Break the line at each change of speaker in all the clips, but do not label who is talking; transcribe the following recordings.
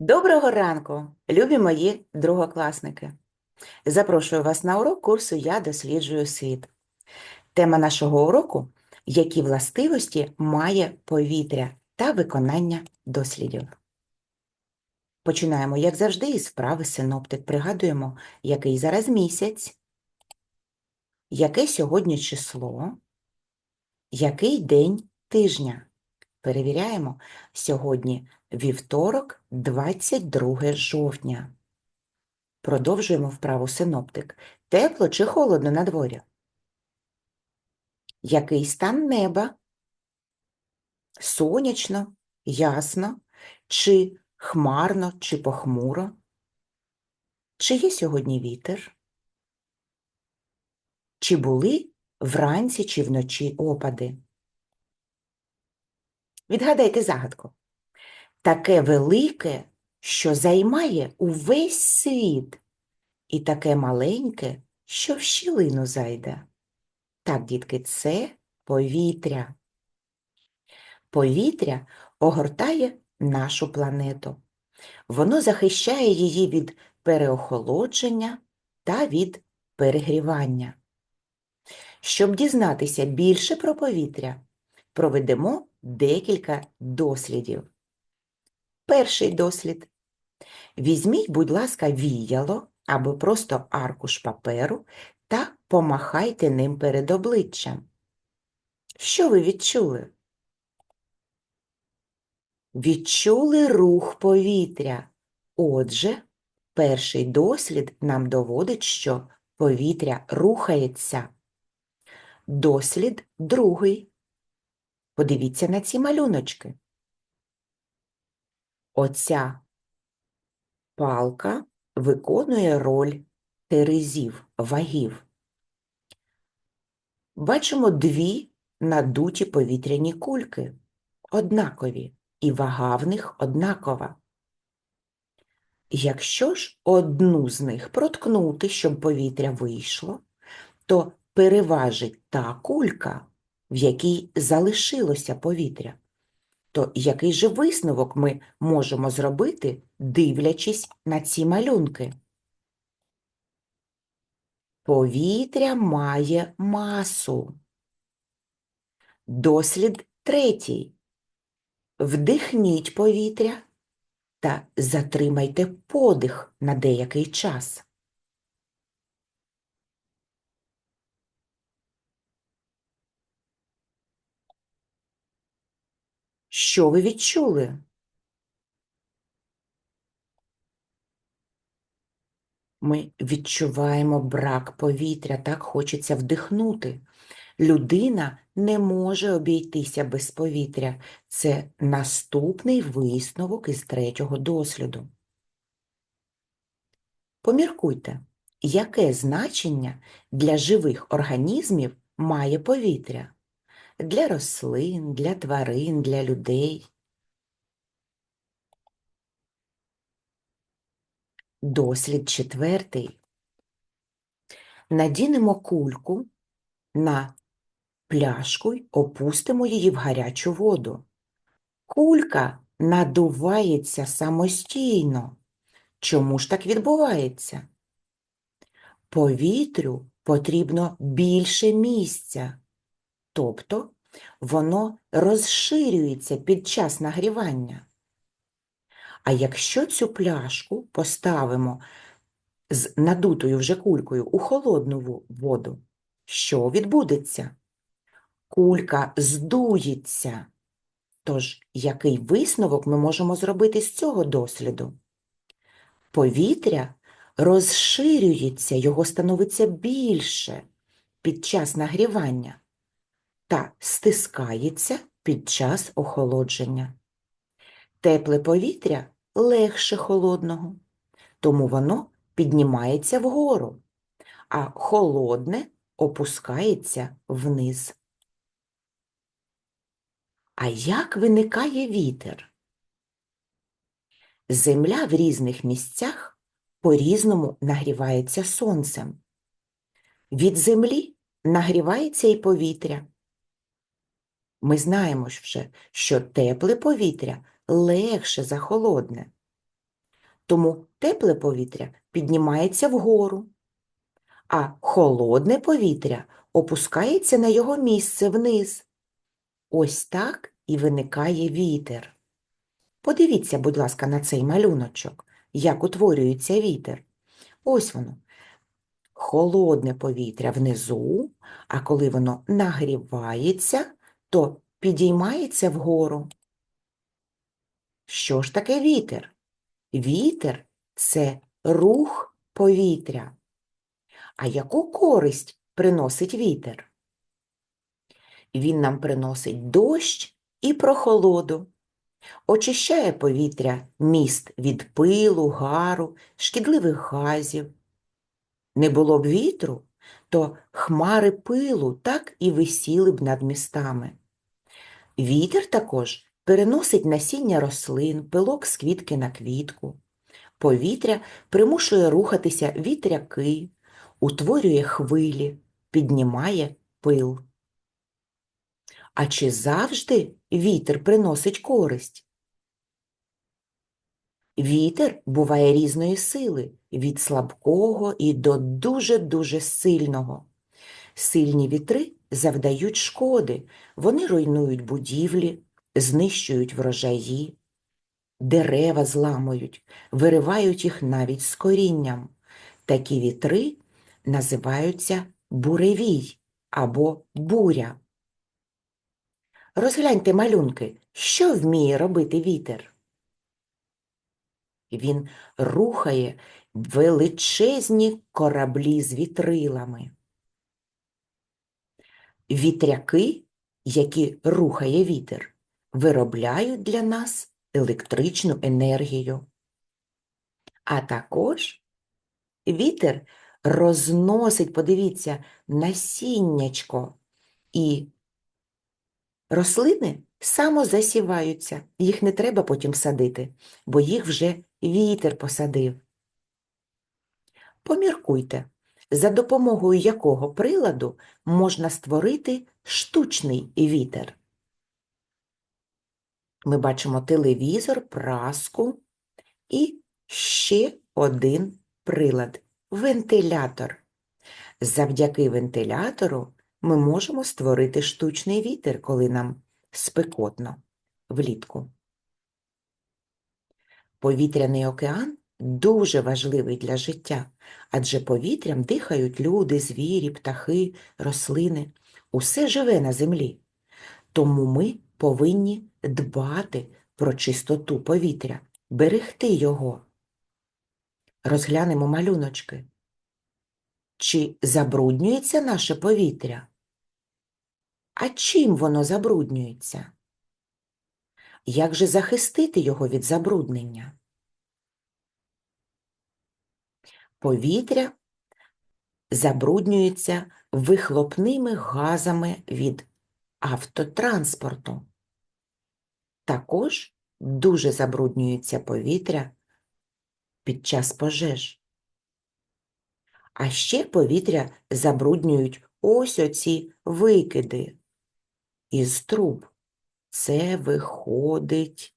Доброго ранку, любі мої другокласники! Запрошую вас на урок курсу Я досліджую світ. Тема нашого уроку які властивості має повітря та виконання дослідів. Починаємо, як завжди, із вправи синоптик. Пригадуємо, який зараз місяць, яке сьогодні число, який день тижня. Перевіряємо сьогодні вівторок, 22 жовтня. Продовжуємо вправу синоптик. Тепло чи холодно на дворі? Який стан неба? Сонячно, ясно, чи хмарно, чи похмуро? Чи є сьогодні вітер? Чи були вранці чи вночі опади? Відгадайте загадку. Таке велике, що займає увесь світ, і таке маленьке, що в щілину зайде. Так, дітки, це повітря. Повітря огортає нашу планету. Воно захищає її від переохолодження та від перегрівання. Щоб дізнатися більше про повітря, проведемо декілька дослідів. Перший дослід. Візьміть, будь ласка, віяло або просто аркуш паперу та помахайте ним перед обличчям. Що ви відчули? Відчули рух повітря. Отже, перший дослід нам доводить, що повітря рухається. Дослід другий. Подивіться на ці малюночки. Оця палка виконує роль терезів, вагів. Бачимо дві надуті повітряні кульки, однакові, і вага в них однакова. Якщо ж одну з них проткнути, щоб повітря вийшло, то переважить та кулька, в якій залишилося повітря. То який же висновок ми можемо зробити, дивлячись на ці малюнки? Повітря має масу. Дослід третій. Вдихніть повітря та затримайте подих на деякий час. Що ви відчули? Ми відчуваємо брак повітря, так хочеться вдихнути. Людина не може обійтися без повітря. Це наступний висновок із третього досліду. Поміркуйте, яке значення для живих організмів має повітря? Для рослин, для тварин, для людей. Дослід четвертий. Надінемо кульку на пляшку й опустимо її в гарячу воду. Кулька надувається самостійно. Чому ж так відбувається? Повітрю потрібно більше місця, тобто воно розширюється під час нагрівання. А якщо цю пляшку поставимо з надутою вже кулькою у холодну воду, що відбудеться? Кулька здується. Тож, який висновок ми можемо зробити з цього досліду? Повітря розширюється, його становиться більше під час нагрівання та стискається під час охолодження. Тепле повітря легше холодного, тому воно піднімається вгору, а холодне опускається вниз. А як виникає вітер? Земля в різних місцях по-різному нагрівається сонцем. Від землі нагрівається і повітря. Ми знаємо ж вже, що тепле повітря легше за холодне. тому тепле повітря піднімається вгору, а холодне повітря опускається на його місце вниз. Ось так і виникає вітер. Подивіться, будь ласка, на цей малюночок, як утворюється вітер. Ось воно. Холодне повітря внизу, а коли воно нагрівається, то підіймається вгору. Що ж таке вітер? Вітер це рух повітря. А яку користь приносить вітер? Він нам приносить дощ і прохолоду, очищає повітря міст від пилу, гару, шкідливих газів. Не було б вітру, то хмари пилу так і висіли б над містами. Вітер також переносить насіння рослин, пилок з квітки на квітку. Повітря примушує рухатися вітряки, утворює хвилі, піднімає пил. А чи завжди вітер приносить користь? Вітер буває різної сили, від слабкого і до дуже-дуже сильного. Сильні вітри завдають шкоди, вони руйнують будівлі, знищують врожаї, дерева зламують, виривають їх навіть з корінням. Такі вітри називаються буревій або буря. Розгляньте малюнки, що вміє робити вітер? Він рухає величезні кораблі з вітрилами. Вітряки, які рухає вітер, виробляють для нас електричну енергію. А також вітер розносить, подивіться, насіннячко і рослини самозасіваються, їх не треба потім садити, бо їх вже вітер посадив. Поміркуйте, за допомогою якого приладу можна створити штучний вітер. Ми бачимо телевізор, праску і ще один прилад вентилятор. Завдяки вентилятору ми можемо створити штучний вітер, коли нам спекотно влітку. Повітряний океан дуже важливий для життя, адже повітрям дихають люди, звірі, птахи, рослини. Усе живе на землі. Тому ми повинні дбати про чистоту повітря, берегти його. Розглянемо малюночки. Чи забруднюється наше повітря? А чим воно забруднюється? Як же захистити його від забруднення? Повітря забруднюється вихлопними газами від автотранспорту. Також дуже забруднюється повітря під час пожеж. А ще повітря забруднюють ось оці викиди із труб. Це виходить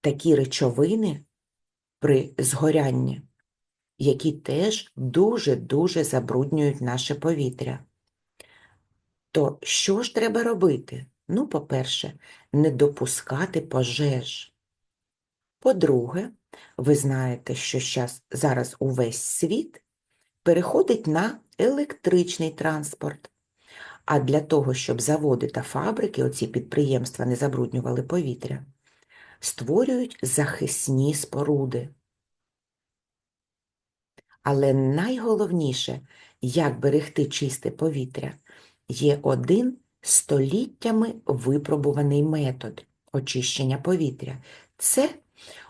такі речовини при згорянні, які теж дуже-дуже забруднюють наше повітря. То що ж треба робити? Ну, по-перше, не допускати пожеж. По-друге, ви знаєте, що зараз увесь світ переходить на електричний транспорт. А для того, щоб заводи та фабрики, оці підприємства не забруднювали повітря, створюють захисні споруди. Але найголовніше, як берегти чисте повітря, є один століттями випробуваний метод очищення повітря. Це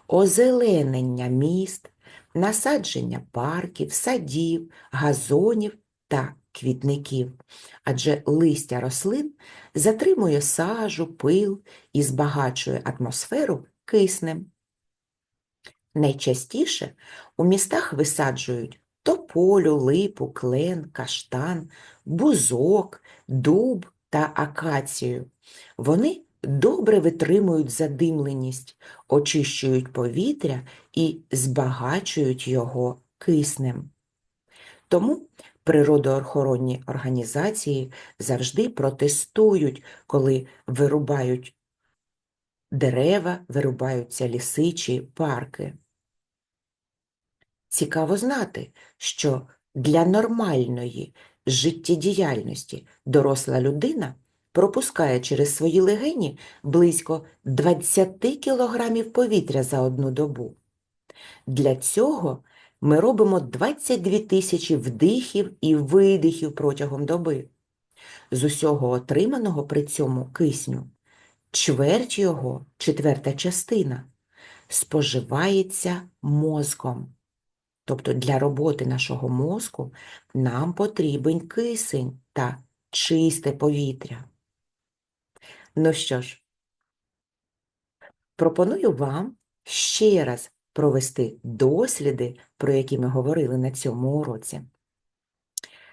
озеленення міст, насадження парків, садів, газонів та квітників, адже листя рослин затримує сажу, пил і збагачує атмосферу киснем. Найчастіше у містах висаджують тополю, липу, клен, каштан, бузок, дуб та акацію. Вони добре витримують задимленість, очищують повітря і збагачують його киснем. Тому природоохоронні організації завжди протестують, коли вирубають дерева, вирубаються ліси чи парки. Цікаво знати, що для нормальної життєдіяльності доросла людина пропускає через свої легені близько 20 кілограмів повітря за одну добу. Для цього ми робимо 22 тисячі вдихів і видихів протягом доби. З усього отриманого при цьому кисню чверть його, четверта частина, споживається мозком. Тобто для роботи нашого мозку нам потрібен кисень та чисте повітря. Ну що ж, пропоную вам ще раз провести досліди, про які ми говорили на цьому уроці,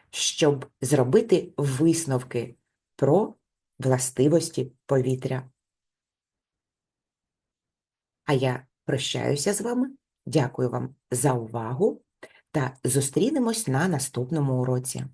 щоб зробити висновки про властивості повітря. А я прощаюся з вами. Дякую вам за увагу та зустрінемось на наступному уроці.